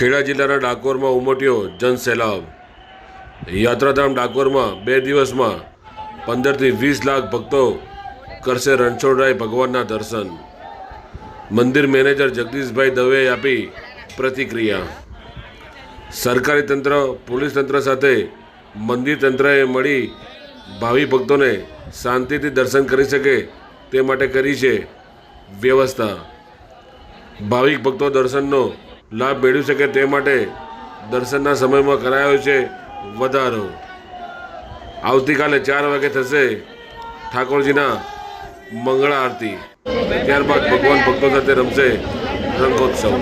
ખેડા જિલ્લાના ડાકોરમાં ઉમટ્યો જનસેલાબ યાત્રાધામ ડાકોરમાં બે દિવસમાં પંદરથી વીસ લાખ ભક્તો કરશે રણછોડરાય ભગવાનના દર્શન. મંદિર મેનેજર જગદીશભાઈ દવેએ આપી પ્રતિક્રિયા. સરકારી તંત્ર, પોલીસ તંત્ર સાથે મંદિર તંત્રએ મળી ભાવિ ભક્તોને શાંતિથી દર્શન કરી શકે તે માટે કરી છે વ્યવસ્થા. ભાવિક ભક્તો દર્શનનો લાભ મેળવી શકે તે માટે દર્શનના સમયમાં કરાયો છે વધારો. આવતીકાલે ચાર વાગે થશે ઠાકોરજીના મંગળા આરતી. ત્યારબાદ ભગવાન ભક્તો સાથે રમશે રંગોત્સવ.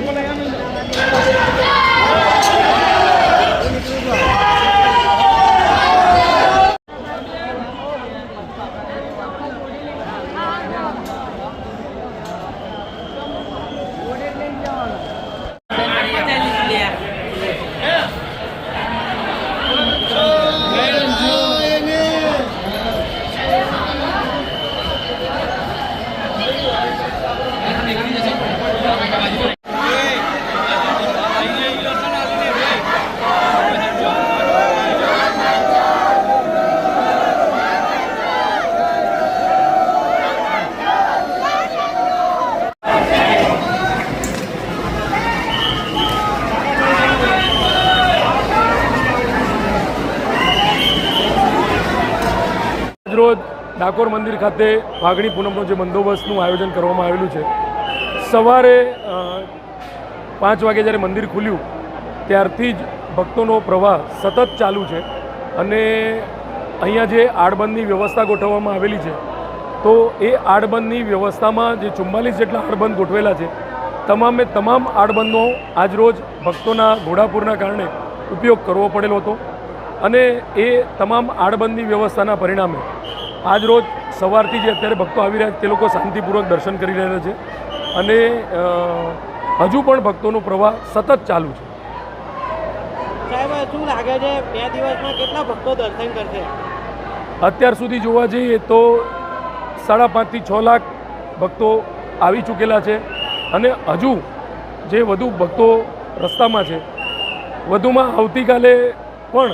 ડાકોર મંદિર ખાતે ફાગણી પૂનમનો જે બંદોબસ્તનું આયોજન કરવામાં આવેલું છે. સવારે પાંચ વાગે જ્યારે મંદિર ખુલ્યું, ત્યારથી જ ભક્તોનો પ્રવાહ સતત ચાલુ છે અને અહીંયા જે આડબંધની વ્યવસ્થા ગોઠવવામાં આવેલી છે, તો એ આડબંધની વ્યવસ્થામાં જે ચુમ્માલીસ જેટલા આડબંધ ગોઠવેલા છે, તમામે તમામ આડબંધનો આજરોજ ભક્તોના ઘોડાપૂરના કારણે ઉપયોગ કરવો પડેલો હતો અને એ તમામ આડબંધની વ્યવસ્થાના પરિણામે આજ રોજ સવારથી જે અત્યારે ભક્તો આવી રહ્યા છે તે લોકો શાંતિપૂર્વક દર્શન કરી રહ્યા છે અને હજુ પણ ભક્તોનો પ્રવાહ સતત ચાલુ છે. સાહેબ શું લાગે છે બે દિવસમાં કેટલા ભક્તો દર્શન કરશે? અત્યાર સુધી જોવા જઈએ તો સાડા પાંચથી છ લાખ ભક્તો આવી ચૂકેલા છે અને હજુ જે વધુ ભક્તો રસ્તામાં છે વધુમાં આવતીકાલે પણ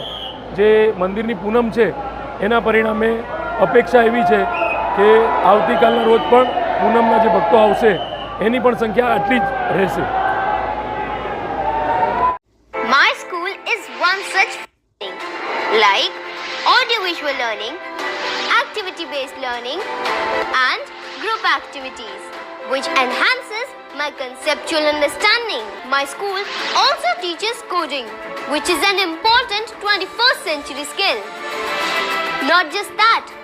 જે મંદિરની પૂનમ છે એના પરિણામે અપેક્ષા એવી છે કે આવતીકાલના રોજ પણ પૂનમના જે ભક્તો આવશે એની પણ સંખ્યા આટલી જ રહેશે My school is one such thing, like audiovisual learning, activity based learning, and group activities, which enhances my conceptual understanding. My school also teaches coding, which is an important 21st century skill. Not just that,